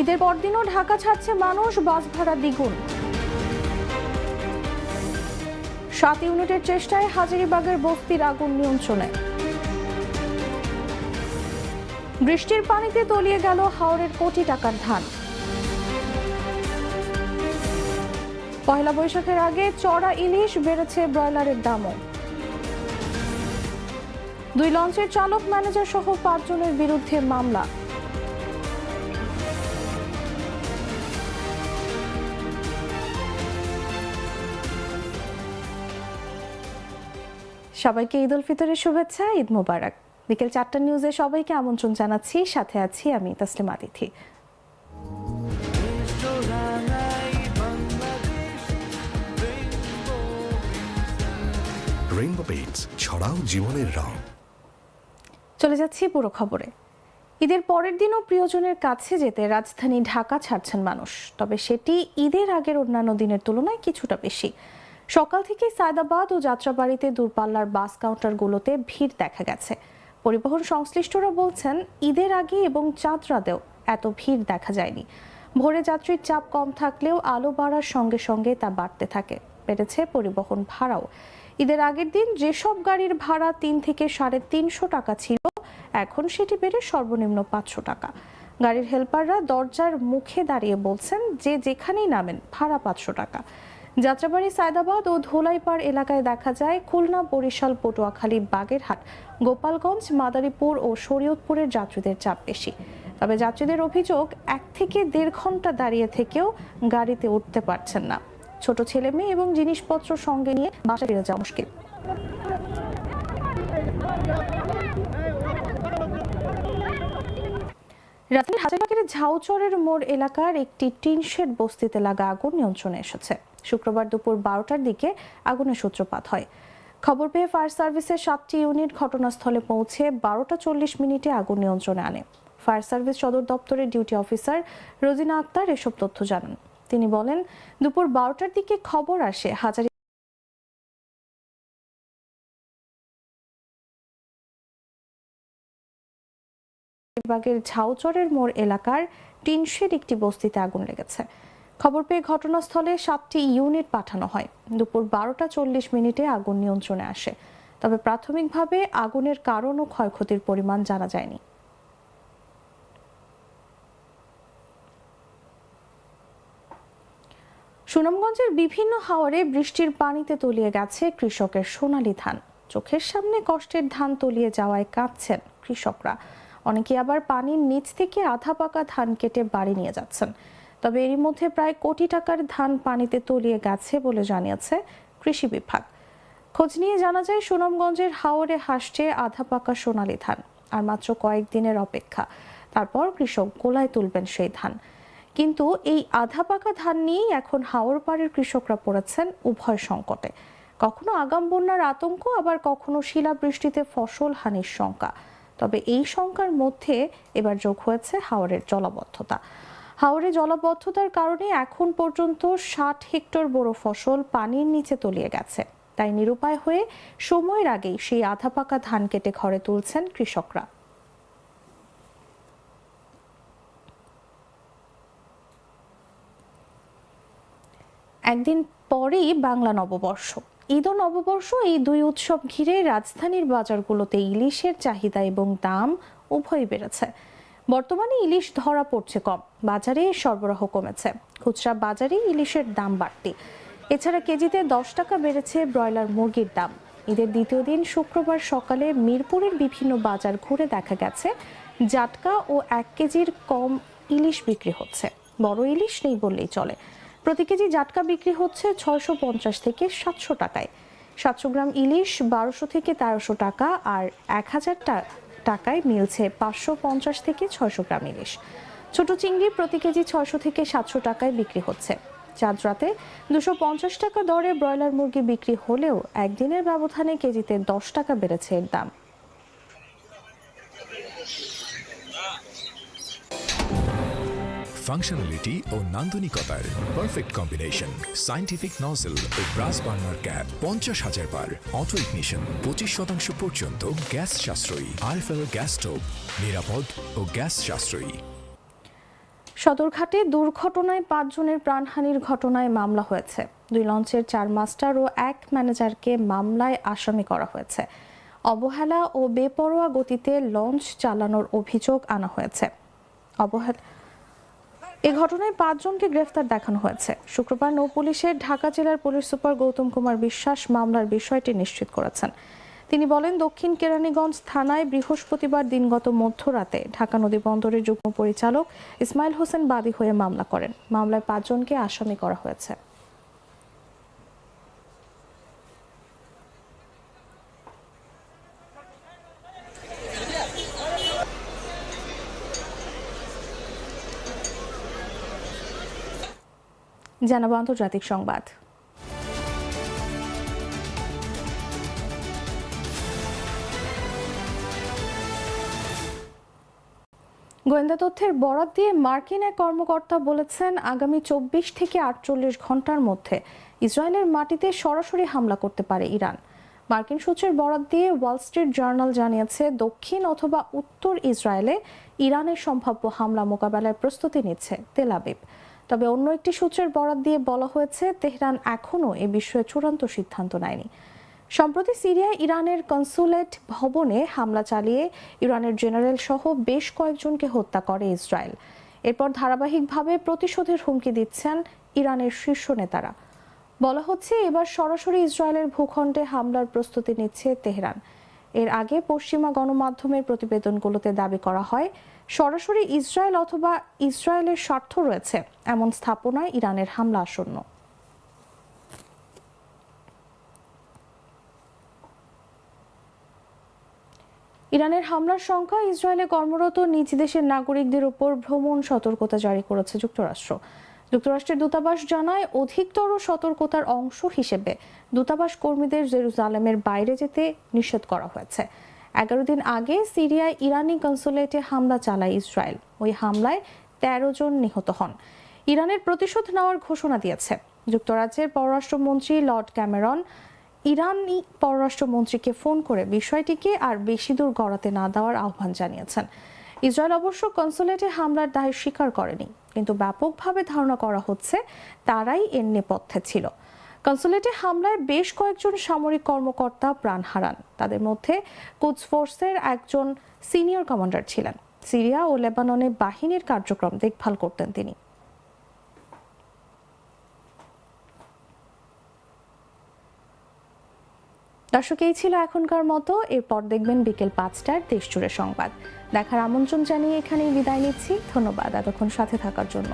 ঈদের পরদিনও ঢাকা ছাড়ছে মানুষ, বাস ভাড়া দ্বিগুণ। সাত ইউনিটের চেষ্টায় হাজারিবাগের বস্তির আগুন নিয়ন্ত্রণে। বৃষ্টির পানিতে তলিয়ে গেল হাওড়ের কোটি টাকার ধান। পয়লা বৈশাখের আগে চড়া ইলিশ বেড়েছে ব্রয়লারের দামও। দুই লঞ্চের চালক, ম্যানেজার সহ পাঁচজনের বিরুদ্ধে মামলা। সবাইকে ঈদ উল ফিতরের শুভেচ্ছা ঈদ মোবারক। বিকেল চারটা নিউজে সবাইকে আমন্ত্রণ জানাচ্ছি। সাথে আছি আমি তাসলিম আতিথি। রেইনবো পেইন্টস ছড়াও জীবনের রং। চলে যাচ্ছি পুরো খবরে। ঈদের পরের দিনও প্রিয়জনের কাছে যেতে রাজধানী ঢাকা ছাড়ছেন মানুষ। তবে সেটি ঈদের আগের অন্যান্য দিনের তুলনায় কিছুটা বেশি। সকাল থেকে সায়দাবাদ ও যাত্রাবাড়িতে দূরপাল্লার বাস কাউন্টারগুলোতে ভিড় দেখা গেছে। পরিবহন সংশ্লিষ্টরা বলছেন, ঈদের আগে এবং চাঁদ রাতেও এত ভিড় দেখা যায়নি। ভোরে যাত্রীর চাপ কম থাকলেও আলো বাড়ার সঙ্গে সঙ্গে তা বাড়তে থাকে। বেড়েছে পরিবহন ভাড়াও। ঈদের আগের দিন যেসব গাড়ির ভাড়া তিন থেকে সাড়ে তিনশো টাকা ছিল, এখন সেটি বেড়ে সর্বনিম্ন পাঁচশো টাকা। গাড়ির হেল্পাররা দরজার মুখে দাঁড়িয়ে বলছেন, যে যেখানেই নামেন, ভাড়া পাঁচশো টাকা। যাত্রাবাড়ি সায়দাবাদ ও ধোলাইপাড় এলাকায় দেখা যায় খুলনা, বরিশাল, পটুয়াখালী, বাগেরহাট, গোপালগঞ্জ, মাদারীপুর ও শরীয়তপুরের যাত্রীদের চাপ বেশি। তবে যাত্রীদের অভিযোগ, এক থেকে দেড় ঘণ্টা দাঁড়িয়ে থেকেও গাড়িতে উঠতে পারছেন না। ছোট ছেলে মেয়ে এবং জিনিসপত্র সঙ্গে নিয়ে বাসা ফিরে যাওয়া মুশকিল। রাজধানীর হাজারবাগের ঝাউচরের মোড় এলাকার একটি টিনশেড বস্তিতে লাগা আগুন নিয়ন্ত্রণে এসেছে। শুক্রবার দুপুর বারোটার দিকে আগুনের সূত্রপাত হয়। খবর পেয়ে ফায়ার সার্ভিসের সাতটি ইউনিট ঘটনাস্থলে পৌঁছে বারোটা চল্লিশ মিনিটে আগুন নিয়ন্ত্রণে আনে। ফায়ার সার্ভিস সদর দপ্তরের ডিউটি অফিসার রোজিনা আক্তার এসব তথ্য জানান। তিনি বলেন, দুপুর বারোটার দিকে খবর আসে হাজারি বাগের ঝাউচরের মোড় এলাকার টিনশেড একটি বস্তিতে আগুন লেগেছে। খবর পেয়ে ঘটনাস্থলে সাতটি ইউনিট পাঠানো হয়। দুপুর বারোটা চল্লিশ মিনিটে আগুন নিয়ন্ত্রণে আসে। তবে প্রাথমিকভাবে আগুনের কারণ ও ক্ষয়ক্ষতির পরিমাণ জানা যায়নি। সুনামগঞ্জের বিভিন্ন হাওরে বৃষ্টির পানিতে তলিয়ে গেছে কৃষকের সোনালী ধান। চোখের সামনে কষ্টের ধান তলিয়ে যাওয়ায় কাঁদছেন কৃষকরা। অনেকে আবার পানির নিচ থেকে আধা পাকা ধান কেটে বাড়ি নিয়ে যাচ্ছেন। তবে এরই মধ্যে প্রায় কোটি টাকার ধান পানিতে তলিয়ে গেছে বলে জানিয়েছে কৃষি বিভাগ। খোঁজ নিয়ে জানা যায়, সুনামগঞ্জের হাওরে হাসছে আধা পাকা সোনালী ধান আর মাত্র কয়েকদিনের অপেক্ষা। তারপর কৃষক গোলায় তুলবেন সেই ধান। কিন্তু এই আধা পাকা ধান নিয়েই এখন হাওর পাড়ের কৃষকরা পড়েছেন উভয় সংকটে। কখনো আগাম বন্যার আতঙ্ক, আবার কখনো শিলাবৃষ্টিতে ফসল হানির শঙ্কা। তবে এই শঙ্কার মধ্যে এবার যোগ হয়েছে হাওরের জলাবদ্ধতা। হাওরে জলাবদ্ধতার কারণে এখন পর্যন্ত ষাট হেক্টর বড় ফসল পানির নিচে তলিয়ে গেছে। তাই নিরুপায় হয়ে সময়ের আগেই সেই আধা পাকা ধান কেটে ঘরে তুলছেন কৃষকরা। একদিন পরেই বাংলা নববর্ষ। ঈদ ও নববর্ষ এই দুই উৎসব ঘিরে রাজধানীর বাজারগুলোতে ইলিশের চাহিদা এবং দাম উভয়ই বেড়েছে। বর্তমানে ইলিশ ধরা পড়ছে কম। বাজারে সরবরাহ কমেছে। খুচরা বাজারে ইলিশের দাম বাড়তি। এছাড়া কেজিতে দশ টাকা বেড়েছে ব্রয়লার মুরগির দাম। ঈদের দ্বিতীয় দিন শুক্রবার সকালে মিরপুরের বিভিন্ন বাজার ঘুরে দেখা গেছে, জাটকা ও এক কেজির কম ইলিশ বিক্রি হচ্ছে। বড় ইলিশ নেই বললেই চলে। প্রতি কেজি জাটকা বিক্রি হচ্ছে ছয়শো পঞ্চাশ থেকে সাতশো টাকায়। সাতশো গ্রাম ইলিশ বারোশো থেকে তেরোশো টাকা আর এক হাজার টাকায় মিলছে পাঁচশো পঞ্চাশ থেকে ছয়শো গ্রাম ইলিশ। ছোট চিংড়ি প্রতি কেজি ছয়শো থেকে সাতশো টাকায় বিক্রি হচ্ছে। চাঁদ রাতে দুশো পঞ্চাশ টাকা দরে ব্রয়লার মুরগি বিক্রি হলেও একদিনের ব্যবধানে কেজিতে দশ টাকা বেড়েছে এর দাম। ফাংশনালিটি ও নান্দনিকতার পারফেক্ট কম্বিনেশন সাইন্টিফিক নজল ও ব্রাস বার্নার ক্যাপ পঞ্চাশ হাজার বার অটো ইগনিশন পঁচিশ শতাংশ পর্যন্ত গ্যাস সাশ্রয়ী আরএফএল গ্যাস স্টোভ নিরাপদ ও গ্যাস সাশ্রয়ী। সদরঘাটে দুর্ঘটনায় পাঁচজনের প্রাণহানির ঘটনায় মামলা হয়েছে। দুই লঞ্চের চার মাস্টার ও এক ম্যানেজারকে মামলায় আসামি করা হয়েছে। অবহেলা ও বেপরোয়া গতিতে লঞ্চ চালানোর অভিযোগ আনা হয়েছে। অবহেলা এ ঘটনায় পাঁচজনকে গ্রেফতার দেখানো হয়েছে। শুক্রবার নৌ পুলিশের ঢাকা জেলার পুলিশ সুপার গৌতম কুমার বিশ্বাস মামলার বিষয়টি নিশ্চিত করেছেন। তিনি বলেন, দক্ষিণ কেরানীগঞ্জ থানায় বৃহস্পতিবার দিনগত মধ্যরাতে ঢাকা নদী বন্দরের যুগ্ম পরিচালক ইসমাইল হোসেন বাদী হয়ে মামলা করেন। মামলায় পাঁচজনকে আসামি করা হয়েছে। জানাব আন্তর্জাতিক সংবাদ। গোয়েন্দা তথ্যের বরাত দিয়ে মার্কিন এক কর্মকর্তা বলেছেন, আগামী চব্বিশ থেকে আটচল্লিশ ঘণ্টার মধ্যে ইসরায়েলের মাটিতে সরাসরি হামলা করতে পারে ইরান। মার্কিন সূত্রের বরাত দিয়ে ওয়াল স্ট্রিট জার্নাল জানিয়েছে, দক্ষিণ অথবা উত্তর ইসরায়েলে ইরানের সম্ভাব্য হামলা মোকাবেলার প্রস্তুতি নিচ্ছে তেল আবিব। তবে অন্য একটি সূত্রের বরাত দিয়ে বলা হয়েছে, তেহরান এখনও এ বিষয়ে চূড়ান্ত সিদ্ধান্ত নেয়নি। সম্প্রতি সিরিয়ায় ইরানের কনসুলেট ভবনে হামলা চালিয়ে ইরানের জেনারেল সহ বেশ কয়েকজনকে হত্যা করে ইসরায়েল। এরপর ধারাবাহিকভাবে প্রতিশোধের হুমকি দিচ্ছেন ইরানের শীর্ষ নেতারা। বলা হচ্ছে, এবার সরাসরি ইসরায়েলের ভূখণ্ডে হামলার প্রস্তুতি নিচ্ছে তেহরান। এর আগে পশ্চিমা গণমাধ্যমের প্রতিবেদনগুলোতে দাবি করা হয়, সরাসরি ইসরায়েল অথবা ইসরায়েলের স্বার্থ রয়েছে, এমন স্থাপনায় ইরানের হামলা আসন্ন। ইরানের হামলার সংখ্যা ইসরায়েলে কর্মরত নিজ দেশের নাগরিকদের উপর ভ্রমণ সতর্কতা জারি করেছে যুক্তরাষ্ট্র। যুক্তরাষ্ট্রের দূতাবাস জানায়, অধিকতর সতর্কতার অংশ হিসেবে দূতাবাস কর্মীদের জেরুজালেমের বাইরে যেতে নিষেধ করা হয়েছে। এগারো দিন আগে সিরিয়ায় ইরানি কনসুলেটে হামলা চালায় ইসরায়েল। ওই হামলায় তেরো জন নিহত হন। ইরানের প্রতিশোধ নেওয়ার ঘোষণা দিয়েছে। যুক্তরাজ্যের পররাষ্ট্রমন্ত্রী লর্ড ক্যামেরন ইরানি পররাষ্ট্রমন্ত্রীকে ফোন করে বিষয়টিকে আর বেশি দূর গড়াতে না দেওয়ার আহ্বান জানিয়েছেন। ইসরায়েল অবশ্য কনসুলেটে হামলার দায় স্বীকার করেনি। কিন্তু ব্যাপকভাবে ধারণা করা হচ্ছে তারাই এর নেপথ্যে ছিল। কনসুলেটে হামলায় বেশ কয়েকজন সামরিক কর্মকর্তা প্রাণ হারান। তাদের মধ্যে কুদস ফোর্সের একজন সিনিয়র কমান্ডার ছিলেন। সিরিয়া ও লেবাননে বাহিনীর কার্যক্রম দেখভাল করতেন তিনি। দর্শক, এই ছিল এখনকার মতো। এরপর দেখবেন বিকেল পাঁচটার দেশজুড়ে সংবাদ। দেখার আমন্ত্রণ জানিয়ে এখানেই বিদায় নিচ্ছি। ধন্যবাদ এতক্ষণ সাথে থাকার জন্য।